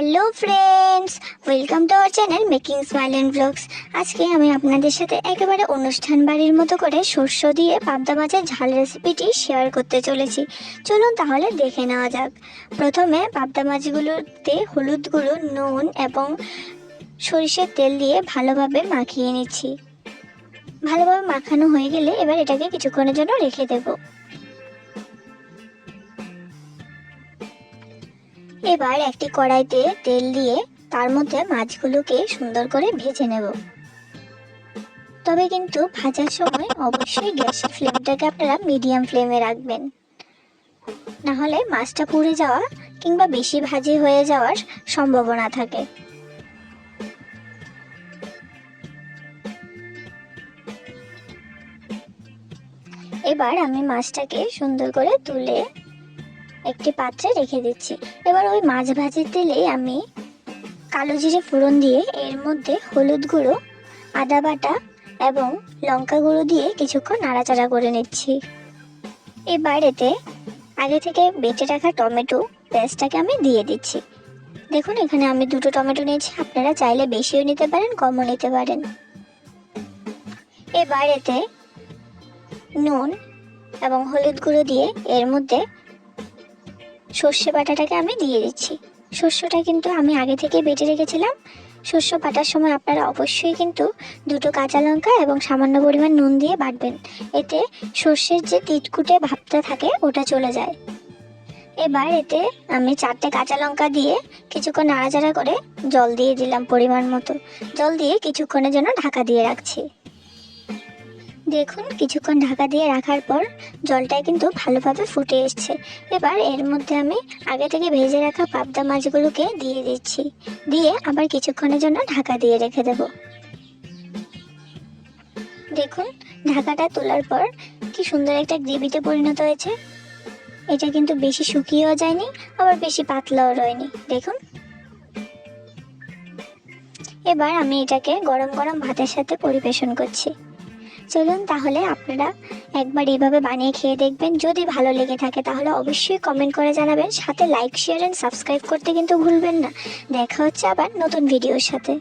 Hello friends welcome to our channel making smile and blogs আজকে আমি আপনাদের সাথে একেবারে অনুষ্ঠান বাড়ির মতো করে শস্য দিয়ে পাবদা মাছের ঝাল রেসিপিটি শেয়ার করতে চলেছি। চলুন তাহলে দেখে নেওয়া যাক। প্রথমে পাবদা মাছগুলোতে হলুদ গুঁড়ো, নুন এবং সরিষার তেল দিয়ে ভালোভাবে মাখিয়ে নিচ্ছি। ভালোভাবে মাখানো হয়ে গেলে এবার এটাকে কিছুক্ষণের জন্য রেখে দেবো। এবার একটি কড়াইতে তেল দিয়ে তার মধ্যে মাছগুলোকে সুন্দর করে ভেজে নেব। তবে কিন্তু ভাজার সময় অবশ্যই গ্যাসের ফ্লেমটাকে আপনারা মিডিয়াম ফ্লেমে রাখবেন। না হলে মাছটা পুড়ে যাওয়া কিংবা বেশি ভাজি হয়ে যাওয়ার সম্ভাবনা থাকে। এবার আমি মাছটাকে সুন্দর করে তুলে একটি পাত্রে রেখে দিচ্ছি। এবার ওই মাছ ভাজির তেলে আমি কালো জিরে ফোড়ন দিয়ে এর মধ্যে হলুদ গুঁড়ো, আদা বাটা এবং লঙ্কা গুঁড়ো দিয়ে কিছুক্ষণ নাড়াচাড়া করে নিচ্ছি। এবার এতে আগে থেকে বেটে রাখা টমেটো পেস্টটাকে আমি দিয়ে দিচ্ছি। দেখুন, এখানে আমি দুটো টমেটো নিয়েছি। আপনারা চাইলে বেশিও নিতে পারেন, কমও নিতে পারেন। এবার এতে নুন এবং হলুদ গুঁড়ো দিয়ে এর মধ্যে সর্ষে বাটাটাকে আমি দিয়ে দিচ্ছি। শস্যটা কিন্তু আমি আগে থেকে বেটে রেখেছিলাম। শস্য বাটার সময় আপনারা অবশ্যই কিন্তু দুটো কাঁচা লঙ্কা এবং সামান্য পরিমাণ নুন দিয়ে বাটবেন। এতে সর্ষের যে তিতকুটে ভাবটা থাকে, ওটা চলে যায়। এবার এতে আমি চারটে কাঁচা লঙ্কা দিয়ে কিছুক্ষণ নাড়াচাড়া করে জল দিয়ে দিলাম পরিমাণ মতো। জল দিয়ে কিছুক্ষণের জন্য ঢাকা দিয়ে রাখছি। দেখুন, কিছুক্ষণ ঢাকা দিয়ে রাখার পর জলটা কিন্তু ভালোভাবে ফুটে এসছে। এবার এর মধ্যে আমি আগে থেকে ভেজে রাখা পাবদা মাছগুলোকে দিয়ে দিচ্ছি। দিয়ে আবার কিছুক্ষণের জন্য ঢাকা দিয়ে রেখে দেব। দেখুন, ঢাকাটা তোলার পর কি সুন্দর একটা গ্রেভিতে পরিণত হয়েছে। এটা কিন্তু বেশি শুকিয়েও যায়নি, আবার বেশি পাতলাও রয়নি। দেখুন। এবার আমি এটাকে গরম গরম ভাতের সাথে পরিবেশন করছি। চলুন তাহলে আপনারা একবার এইভাবে বানিয়ে খেয়ে দেখবেন। যদি ভালো লেগে থাকে তাহলে অবশ্যই কমেন্ট করে জানাবেন। সাথে লাইক শেয়ার অ্যান্ড সাবস্ক্রাইব করতে কিন্তু ভুলবেন না। দেখা হচ্ছে আবার নতুন ভিডিওর সাথে।